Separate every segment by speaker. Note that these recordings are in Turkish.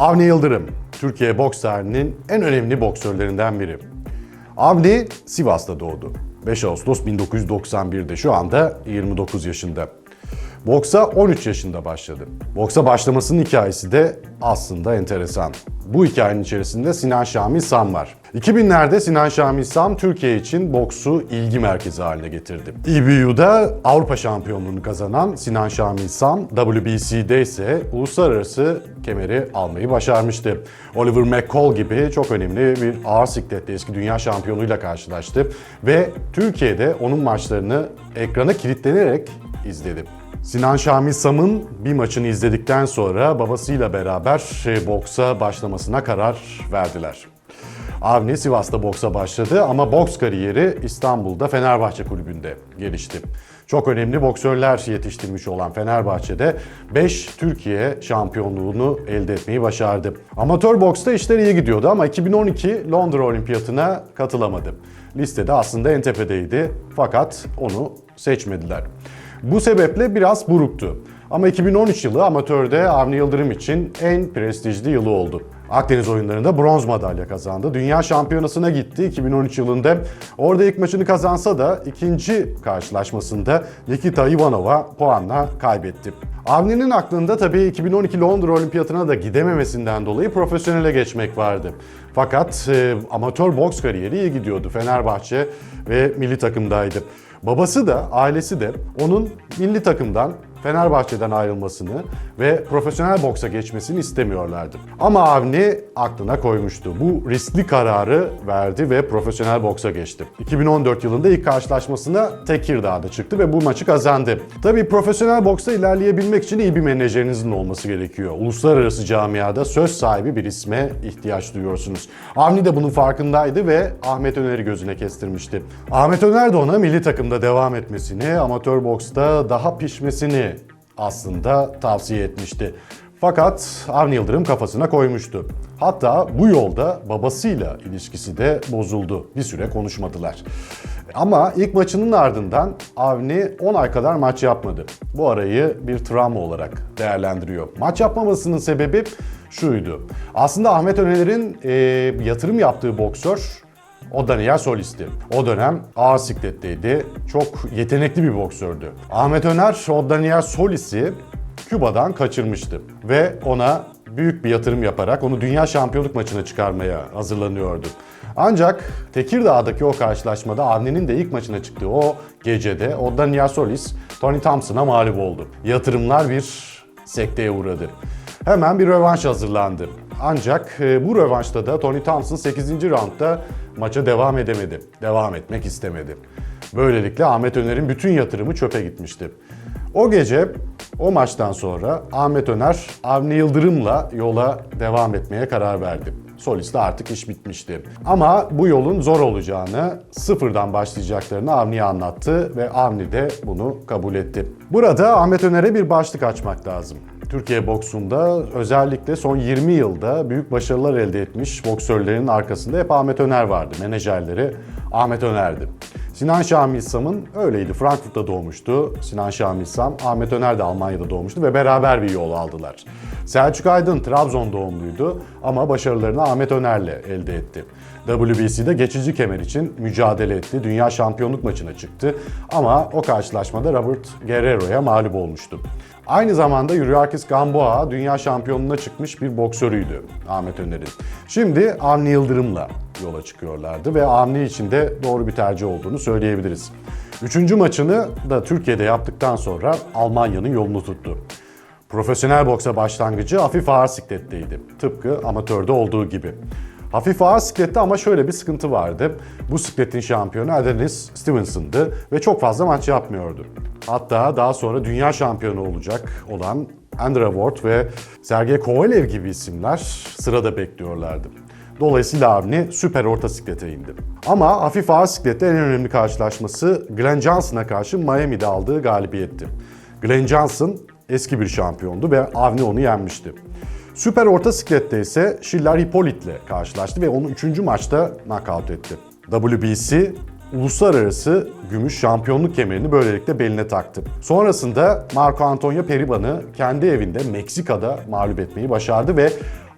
Speaker 1: Avni Yıldırım, Türkiye boks tarihinin en önemli boksörlerinden biri. Avni Sivas'ta doğdu. 5 Ağustos 1991'de şu anda 29 yaşında. Boksa 13 yaşında başladı. Boksa başlamasının hikayesi de aslında enteresan. Bu hikayenin içerisinde Sinan Şamil Sam var. 2000'lerde Sinan Şamil Sam Türkiye için boksu ilgi merkezi haline getirdi. EBU'da Avrupa şampiyonluğunu kazanan Sinan Şamil Sam, WBC'de ise uluslararası kemeri almayı başarmıştı. Oliver McCall gibi çok önemli bir ağır siklette eski dünya şampiyonuyla karşılaştı ve Türkiye'de onun maçlarını ekrana kilitlenerek izledi. Sinan Şamil Sam'ın bir maçını izledikten sonra babasıyla beraber e, boksa başlamasına karar verdiler. Avni Sivas'ta boksa başladı ama boks kariyeri İstanbul'da Fenerbahçe Kulübü'nde gelişti. Çok önemli boksörler yetiştirmiş olan Fenerbahçe'de 5 Türkiye şampiyonluğunu elde etmeyi başardı. Amatör boksta işler iyi gidiyordu ama 2012 Londra Olimpiyatına katılamadı. Listede aslında en tepedeydi fakat onu seçmediler. Bu sebeple biraz buruktu. Ama 2013 yılı amatörde Avni Yıldırım için en prestijli yılı oldu. Akdeniz oyunlarında bronz madalya kazandı. Dünya şampiyonasına gitti 2013 yılında. Orada ilk maçını kazansa da ikinci karşılaşmasında Nikita Ivanova puanla kaybetti. Avni'nin aklında tabii 2012 Londra Olimpiyatına da gidememesinden dolayı profesyonele geçmek vardı. Fakat e, amatör boks kariyeri iyi gidiyordu. Fenerbahçe ve milli takımdaydı. Babası da, ailesi de onun milli takımdan Fenerbahçe'den ayrılmasını ve profesyonel boksa geçmesini istemiyorlardı. Ama Avni aklına koymuştu. Bu riskli kararı verdi ve profesyonel boksa geçti. 2014 yılında ilk karşılaşmasına Tekirdağ'da çıktı ve bu maçı kazandı. Tabii profesyonel boksa ilerleyebilmek için iyi bir menajerinizin olması gerekiyor. Uluslararası camiada söz sahibi bir isme ihtiyaç duyuyorsunuz. Avni de bunun farkındaydı ve Ahmet Öner'i gözüne kestirmişti. Ahmet Öner de ona milli takımda devam etmesini, amatör boksta daha pişmesini aslında tavsiye etmişti. Fakat Avni Yıldırım kafasına koymuştu. Hatta bu yolda babasıyla ilişkisi de bozuldu. Bir süre konuşmadılar. Ama ilk maçının ardından Avni 10 ay kadar maç yapmadı. Bu arayı bir travma olarak değerlendiriyor. Maç yapmamasının sebebi şuydu. Aslında Ahmet Öner'in e, yatırım yaptığı boksör o Daniel Solis'ti. O dönem ağır sikletteydi. Çok yetenekli bir boksördü. Ahmet Öner o Daniel Solis'i Küba'dan kaçırmıştı. Ve ona büyük bir yatırım yaparak onu dünya şampiyonluk maçına çıkarmaya hazırlanıyordu. Ancak Tekirdağ'daki o karşılaşmada Avni'nin de ilk maçına çıktığı o gecede o Daniel Solis Tony Thompson'a mağlup oldu. Yatırımlar bir sekteye uğradı. Hemen bir rövanş hazırlandı. Ancak e, bu rövanşta da Tony Thompson 8. roundda maça devam edemedi. Devam etmek istemedi. Böylelikle Ahmet Öner'in bütün yatırımı çöpe gitmişti. O gece o maçtan sonra Ahmet Öner Avni Yıldırım'la yola devam etmeye karar verdi. Solis'te artık iş bitmişti. Ama bu yolun zor olacağını, sıfırdan başlayacaklarını Avni'ye anlattı ve Avni de bunu kabul etti. Burada Ahmet Öner'e bir başlık açmak lazım. Türkiye boksunda özellikle son 20 yılda büyük başarılar elde etmiş boksörlerin arkasında hep Ahmet Öner vardı. Menajerleri Ahmet Öner'di. Sinan Şamil Sam'ın öyleydi. Frankfurt'ta doğmuştu Sinan Şamil Sam. Ahmet Öner de Almanya'da doğmuştu ve beraber bir yol aldılar. Selçuk Aydın Trabzon doğumluydu ama başarılarını Ahmet Öner'le elde etti. WBC'de geçici kemer için mücadele etti. Dünya şampiyonluk maçına çıktı ama o karşılaşmada Robert Guerrero'ya mağlup olmuştu. Aynı zamanda Yuriakis Gamboa dünya şampiyonluğuna çıkmış bir boksörüydü Ahmet Öner'in. Şimdi Avni Yıldırım'la yola çıkıyorlardı ve Avni için de doğru bir tercih olduğunu söyleyebiliriz. Üçüncü maçını da Türkiye'de yaptıktan sonra Almanya'nın yolunu tuttu. Profesyonel boksa başlangıcı hafif ağır sikletteydi. Tıpkı amatörde olduğu gibi. Hafif ağır siklette ama şöyle bir sıkıntı vardı. Bu sikletin şampiyonu Adonis Stevenson'dı ve çok fazla maç yapmıyordu. Hatta daha sonra dünya şampiyonu olacak olan Andrew Ward ve Sergey Kovalev gibi isimler sırada bekliyorlardı. Dolayısıyla Avni süper orta siklete indi. Ama hafif ağır siklette en önemli karşılaşması Glenn Johnson'a karşı Miami'de aldığı galibiyetti. Glenn Johnson eski bir şampiyondu ve Avni onu yenmişti. Süper orta siklette ise Schiller Hippolyt'le karşılaştı ve onu 3. maçta knockout etti. WBC uluslararası gümüş şampiyonluk kemerini böylelikle beline taktı. Sonrasında Marco Antonio Periban'ı kendi evinde Meksika'da mağlup etmeyi başardı ve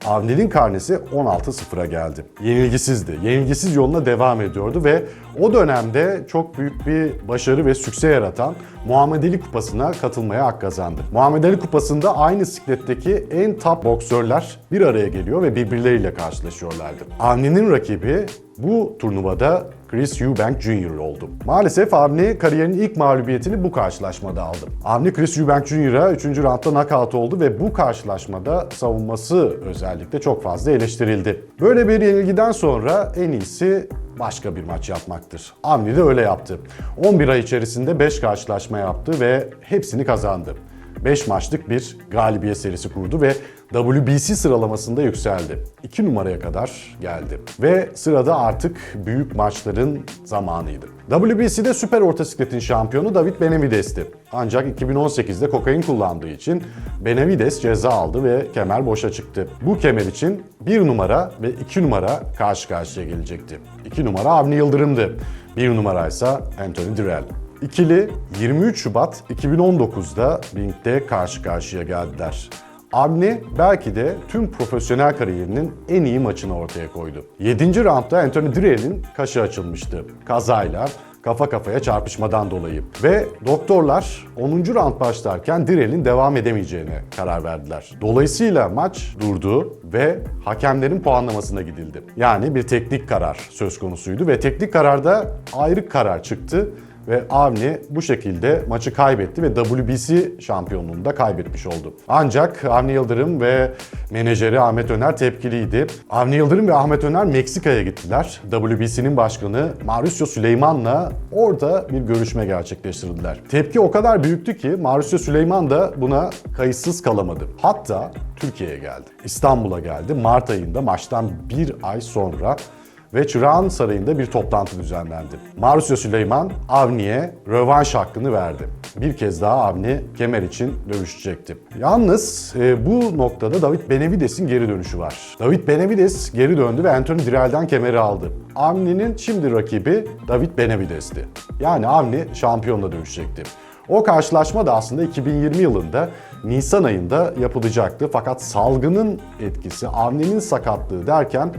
Speaker 1: Avni'nin karnesi 16-0'a geldi. Yenilgisizdi. Yenilgisiz yoluna devam ediyordu ve o dönemde çok büyük bir başarı ve sükse yaratan Muhammed Ali Kupası'na katılmaya hak kazandı. Muhammed Ali Kupası'nda aynı sikletteki en top boksörler bir araya geliyor ve birbirleriyle karşılaşıyorlardı. Avni'nin rakibi bu turnuvada Chris Eubank Jr. oldu. Maalesef Avni kariyerinin ilk mağlubiyetini bu karşılaşmada aldı. Avni Chris Eubank Jr.'a 3. roundda knockout oldu ve bu karşılaşmada savunması özellikle çok fazla eleştirildi. Böyle bir yenilgiden sonra en iyisi başka bir maç yapmaktır. Avni de öyle yaptı. 11 ay içerisinde 5 karşılaşma yaptı ve hepsini kazandı. 5 maçlık bir galibiyet serisi kurdu ve WBC sıralamasında yükseldi. 2 numaraya kadar geldi. Ve sırada artık büyük maçların zamanıydı. WBC'de süper orta sikletin şampiyonu David Benavides'ti. Ancak 2018'de kokain kullandığı için Benavides ceza aldı ve kemer boşa çıktı. Bu kemer için 1 numara ve 2 numara karşı karşıya gelecekti. 2 numara Avni Yıldırım'dı. 1 numara ise Anthony Dirrell. İkili 23 Şubat 2019'da Ring'de karşı karşıya geldiler. Avni belki de tüm profesyonel kariyerinin en iyi maçını ortaya koydu. 7. roundda Anthony Dirrell'in kaşı açılmıştı. Kazayla, kafa kafaya çarpışmadan dolayı. Ve doktorlar 10. round başlarken Dirrell'in devam edemeyeceğine karar verdiler. Dolayısıyla maç durdu ve hakemlerin puanlamasına gidildi. Yani bir teknik karar söz konusuydu ve teknik kararda ayrı karar çıktı ve Avni bu şekilde maçı kaybetti ve WBC şampiyonluğunu da kaybetmiş oldu. Ancak Avni Yıldırım ve menajeri Ahmet Öner tepkiliydi. Avni Yıldırım ve Ahmet Öner Meksika'ya gittiler. WBC'nin başkanı Mauricio Süleyman'la orada bir görüşme gerçekleştirdiler. Tepki o kadar büyüktü ki Mauricio Süleyman da buna kayıtsız kalamadı. Hatta Türkiye'ye geldi. İstanbul'a geldi. Mart ayında maçtan bir ay sonra ve Çırağan Sarayı'nda bir toplantı düzenlendi. Mauricio Süleyman Avni'ye rövanş hakkını verdi. Bir kez daha Avni kemer için dövüşecekti. Yalnız e, bu noktada David Benavides'in geri dönüşü var. David Benavides geri döndü ve Anthony Dirrell'den kemeri aldı. Avni'nin şimdi rakibi David Benavides'ti. Yani Avni şampiyonla dövüşecekti. O karşılaşma da aslında 2020 yılında Nisan ayında yapılacaktı. Fakat salgının etkisi, Avni'nin sakatlığı derken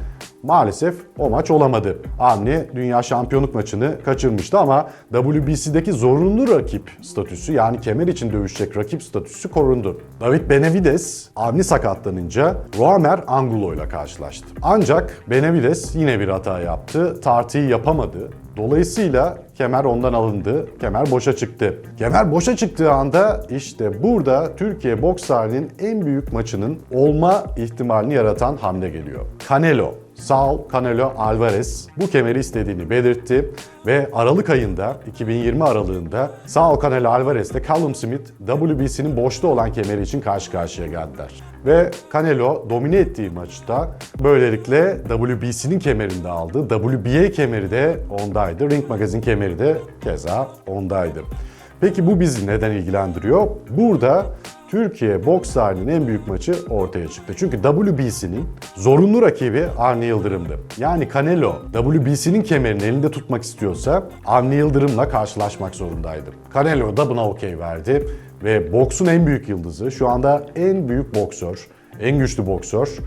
Speaker 1: maalesef o maç olamadı. Avni dünya şampiyonluk maçını kaçırmıştı ama WBC'deki zorunlu rakip statüsü yani kemer için dövüşecek rakip statüsü korundu. David Benavides Avni sakatlanınca Roamer Angulo ile karşılaştı. Ancak Benavides yine bir hata yaptı. Tartıyı yapamadı. Dolayısıyla kemer ondan alındı. Kemer boşa çıktı. Kemer boşa çıktığı anda işte burada Türkiye boks tarihinin en büyük maçının olma ihtimalini yaratan hamle geliyor. Canelo Saul Canelo Alvarez bu kemeri istediğini belirtti ve Aralık ayında 2020 aralığında Saul Canelo Alvarez ile Callum Smith WBC'nin boşta olan kemeri için karşı karşıya geldiler. Ve Canelo domine ettiği maçta böylelikle WBC'nin kemerini de aldı. WBA kemeri de ondaydı. Ring Magazine kemeri de keza ondaydı. Peki bu bizi neden ilgilendiriyor? Burada Türkiye boks tarihinin en büyük maçı ortaya çıktı. Çünkü WBC'nin zorunlu rakibi Avni Yıldırım'dı. Yani Canelo WBC'nin kemerini elinde tutmak istiyorsa Avni Yıldırım'la karşılaşmak zorundaydı. Canelo da buna okey verdi ve boksun en büyük yıldızı, şu anda en büyük boksör, en güçlü boksör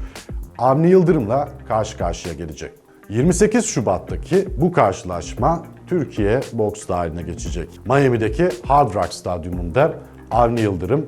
Speaker 1: Avni Yıldırım'la karşı karşıya gelecek. 28 Şubat'taki bu karşılaşma Türkiye boks tarihine geçecek. Miami'deki Hard Rock Stadyumunda Avni Yıldırım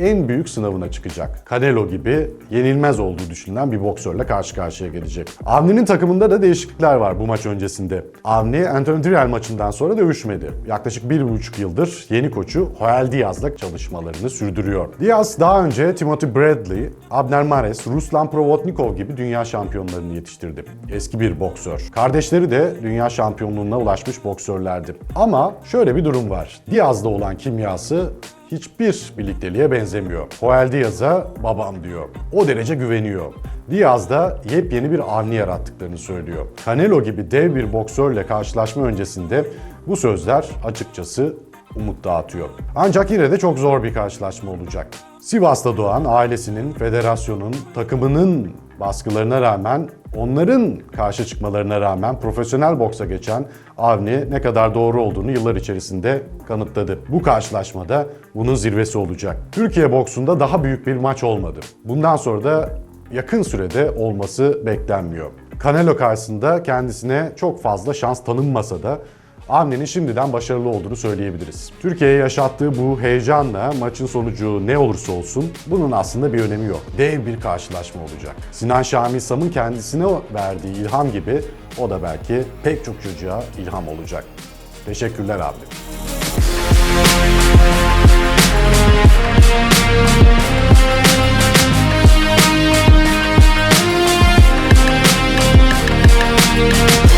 Speaker 1: en büyük sınavına çıkacak. Canelo gibi yenilmez olduğu düşünülen bir boksörle karşı karşıya gelecek. Avni'nin takımında da değişiklikler var bu maç öncesinde. Avni, Anthony Dirrell maçından sonra dövüşmedi. Yaklaşık bir buçuk yıldır yeni koçu Joel Diaz'la çalışmalarını sürdürüyor. Diaz daha önce Timothy Bradley, Abner Mares, Ruslan Provotnikov gibi dünya şampiyonlarını yetiştirdi. Eski bir boksör. Kardeşleri de dünya şampiyonluğuna ulaşmış boksörlerdi. Ama şöyle bir durum var. Diaz'da olan kimyası hiçbir birlikteliğe benzemiyor. Joel Diaz'a babam diyor. O derece güveniyor. Diaz da yepyeni bir Avni yarattıklarını söylüyor. Canelo gibi dev bir boksörle karşılaşma öncesinde bu sözler açıkçası umut dağıtıyor. Ancak yine de çok zor bir karşılaşma olacak. Sivas'ta doğan ailesinin, federasyonun, takımının baskılarına rağmen, onların karşı çıkmalarına rağmen profesyonel boksa geçen Avni ne kadar doğru olduğunu yıllar içerisinde kanıtladı. Bu karşılaşmada bunun zirvesi olacak. Türkiye boksunda daha büyük bir maç olmadı. Bundan sonra da yakın sürede olması beklenmiyor. Canelo karşısında kendisine çok fazla şans tanınmasa da Avni'nin şimdiden başarılı olduğunu söyleyebiliriz. Türkiye'ye yaşattığı bu heyecanla maçın sonucu ne olursa olsun bunun aslında bir önemi yok. Dev bir karşılaşma olacak. Sinan Şamil Sam'ın kendisine verdiği ilham gibi o da belki pek çok çocuğa ilham olacak. Teşekkürler abi.
Speaker 2: Thank